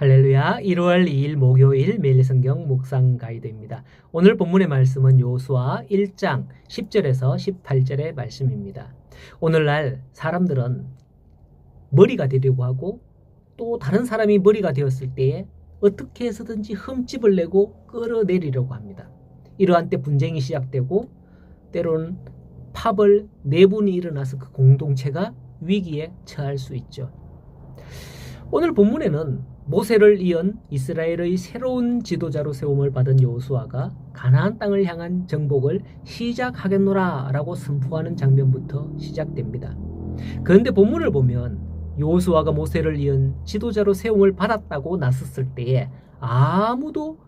할렐루야 1월 2일 목요일 매일 성경 묵상 가이드입니다. 오늘 본문의 말씀은 요수아 1장 10절에서 18절의 말씀입니다. 오늘날 사람들은 머리가 되려고 하고 또 다른 사람이 머리가 되었을 때에 어떻게 해서든지 흠집을 내고 끌어내리려고 합니다. 이러한 때 분쟁이 시작되고 때로는 파벌 내분이 일어나서 그 공동체가 위기에 처할 수 있죠. 오늘 본문에는 모세를 이은 이스라엘의 새로운 지도자로 세움을 받은 여호수아가 가나안 땅을 향한 정복을 시작하겠노라라고 선포하는 장면부터 시작됩니다. 그런데 본문을 보면 여호수아가 모세를 이은 지도자로 세움을 받았다고 나섰을 때에 아무도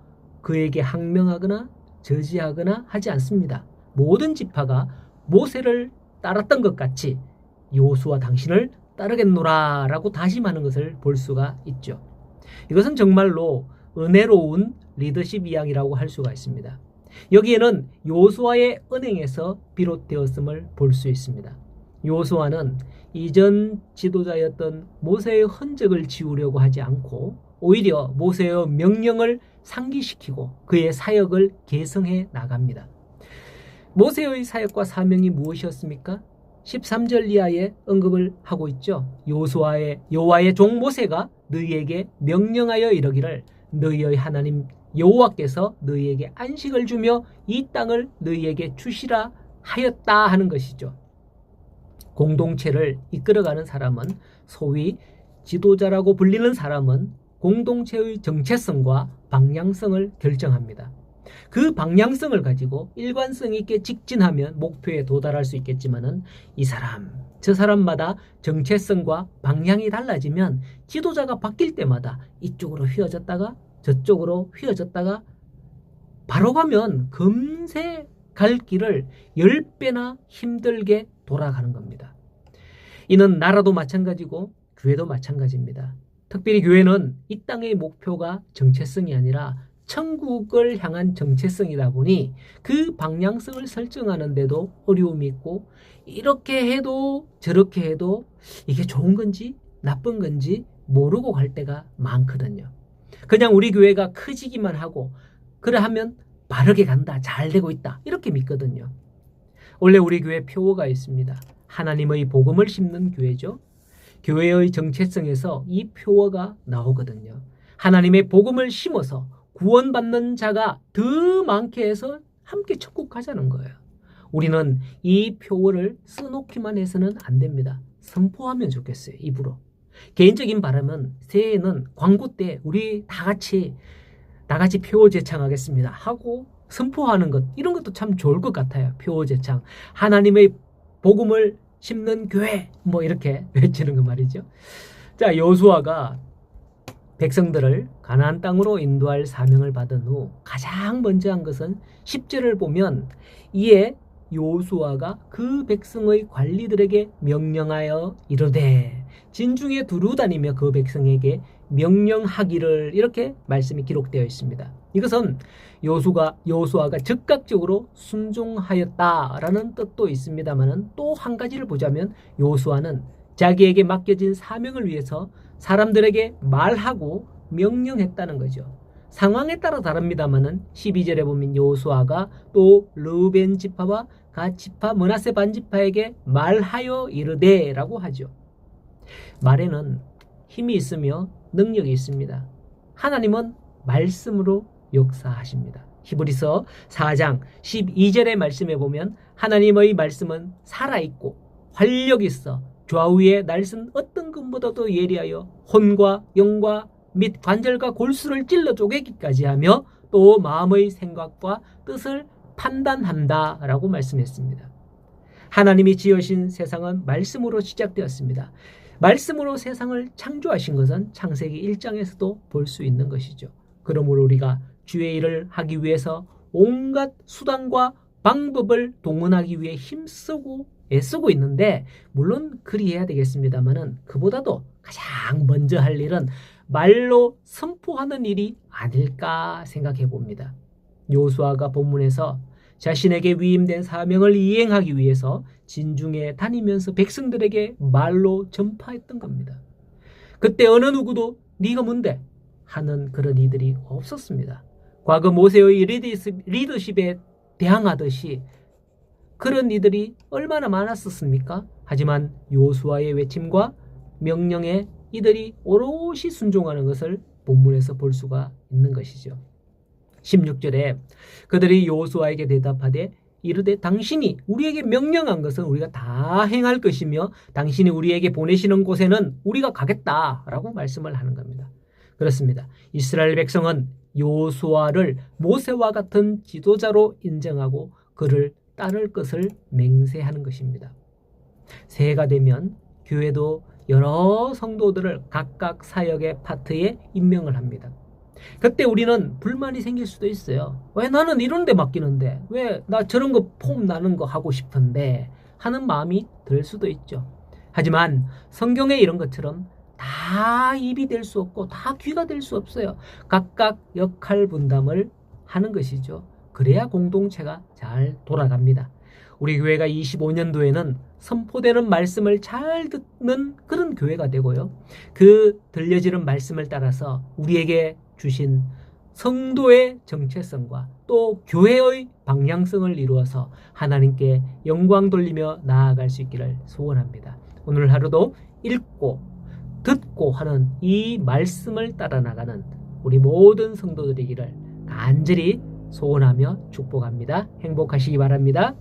그에게 항명하거나 저지하거나 하지 않습니다. 모든 지파가 모세를 따랐던 것 같이 여호수아 당신을 따르겠노라라고 다짐하는 것을 볼 수가 있죠. 이것은 정말로 은혜로운 리더십 이양이라고 할 수가 있습니다. 여기에는 요수아의 은행에서 비롯되었음을 볼 수 있습니다. 요수아는 이전 지도자였던 모세의 흔적을 지우려고 하지 않고 오히려 모세의 명령을 상기시키고 그의 사역을 개성해 나갑니다. 모세의 사역과 사명이 무엇이었습니까? 13절 이하에 언급을 하고 있죠. 요수아의 여호와의 종 모세가 너희에게 명령하여 이러기를 너희의 하나님 여호와께서 너희에게 안식을 주며 이 땅을 너희에게 주시라 하였다 하는 것이죠. 공동체를 이끌어가는 사람은 소위 지도자라고 불리는 사람은 공동체의 정체성과 방향성을 결정합니다. 그 방향성을 가지고 일관성 있게 직진하면 목표에 도달할 수 있겠지만은 이 사람, 저 사람마다 정체성과 방향이 달라지면 지도자가 바뀔 때마다 이쪽으로 휘어졌다가 저쪽으로 휘어졌다가 바로 가면 금세 갈 길을 10배나 힘들게 돌아가는 겁니다. 이는 나라도 마찬가지고 교회도 마찬가지입니다. 특별히 교회는 이 땅의 목표가 정체성이 아니라 천국을 향한 정체성이다 보니 그 방향성을 설정하는 데도 어려움이 있고 이렇게 해도 저렇게 해도 이게 좋은 건지 나쁜 건지 모르고 갈 때가 많거든요. 그냥 우리 교회가 커지기만 하고 그래 하면 바르게 간다, 잘 되고 있다 이렇게 믿거든요. 원래 우리 교회 표어가 있습니다. 하나님의 복음을 심는 교회죠. 교회의 정체성에서 이 표어가 나오거든요. 하나님의 복음을 심어서 구원받는 자가 더 많게 해서 함께 천국 가자는 거예요. 우리는 이 표어를 써놓기만 해서는 안 됩니다. 선포하면 좋겠어요. 입으로. 개인적인 바람은 새해에는 광고 때 우리 다 같이 다 같이 표어 제창하겠습니다. 하고 선포하는 것 이런 것도 참 좋을 것 같아요. 표어 제창. 하나님의 복음을 심는 교회 뭐 이렇게 외치는 거 말이죠. 자, 여수아가 백성들을 가나안 땅으로 인도할 사명을 받은 후 가장 먼저 한 것은 10절을 보면 이에 요수아가 그 백성의 관리들에게 명령하여 이르되 진중에 두루 다니며 그 백성에게 명령하기를 이렇게 말씀이 기록되어 있습니다. 이것은 요수가 요수아가 즉각적으로 순종하였다라는 뜻도 있습니다만은 또 한 가지를 보자면 요수아는 자기에게 맡겨진 사명을 위해서 사람들에게 말하고 명령했다는 거죠. 상황에 따라 다릅니다만은 12절에 보면 요수아가 또 르벤 지파와 가 지파 문하세 반 지파에게 말하여 이르되라고 하죠. 말에는 힘이 있으며 능력이 있습니다. 하나님은 말씀으로 역사하십니다. 히브리서 4장 12절의 말씀에 보면 하나님의 말씀은 살아있고 활력 있어 좌우에 날선 어떤 금보다도 예리하여 혼과 영과 및 관절과 골수를 찔러 쪼개기까지 하며 또 마음의 생각과 뜻을 판단한다 라고 말씀했습니다. 하나님이 지으신 세상은 말씀으로 시작되었습니다. 말씀으로 세상을 창조하신 것은 창세기 1장에서도 볼 수 있는 것이죠. 그러므로 우리가 주의 일을 하기 위해서 온갖 수단과 방법을 동원하기 위해 힘쓰고 애쓰고 있는데 물론 그리해야 되겠습니다만은 그보다도 가장 먼저 할 일은 말로 선포하는 일이 아닐까 생각해 봅니다. 요수아가 본문에서 자신에게 위임된 사명을 이행하기 위해서 진중에 다니면서 백성들에게 말로 전파했던 겁니다. 그때 어느 누구도 네가 뭔데? 하는 그런 이들이 없었습니다. 과거 모세의 리더십- 리더십에 대항하듯이 그런 이들이 얼마나 많았었습니까? 하지만 요수아의 외침과 명령에 이들이 오롯이 순종하는 것을 본문에서 볼 수가 있는 것이죠. 16절에 그들이 요수아에게 대답하되 이르되 당신이 우리에게 명령한 것은 우리가 다 행할 것이며 당신이 우리에게 보내시는 곳에는 우리가 가겠다라고 말씀을 하는 겁니다. 그렇습니다. 이스라엘 백성은 요수아를 모세와 같은 지도자로 인정하고 그를 따를 것을 맹세하는 것입니다. 새해가 되면 교회도 여러 성도들을 각각 사역의 파트에 임명을 합니다. 그때 우리는 불만이 생길 수도 있어요. 왜 나는 이런 데 맡기는데? 왜 나 저런 거 폼 나는 거 하고 싶은데? 하는 마음이 들 수도 있죠. 하지만 성경에 이런 것처럼 다 입이 될 수 없고 다 귀가 될 수 없어요. 각각 역할 분담을 하는 것이죠. 그래야 공동체가 잘 돌아갑니다. 우리 교회가 25년도에는 선포되는 말씀을 잘 듣는 그런 교회가 되고요. 그 들려지는 말씀을 따라서 우리에게 주신 성도의 정체성과 또 교회의 방향성을 이루어서 하나님께 영광 돌리며 나아갈 수 있기를 소원합니다. 오늘 하루도 읽고 듣고 하는 이 말씀을 따라 나가는 우리 모든 성도들이기를 간절히 소원하며 축복합니다. 행복하시기 바랍니다.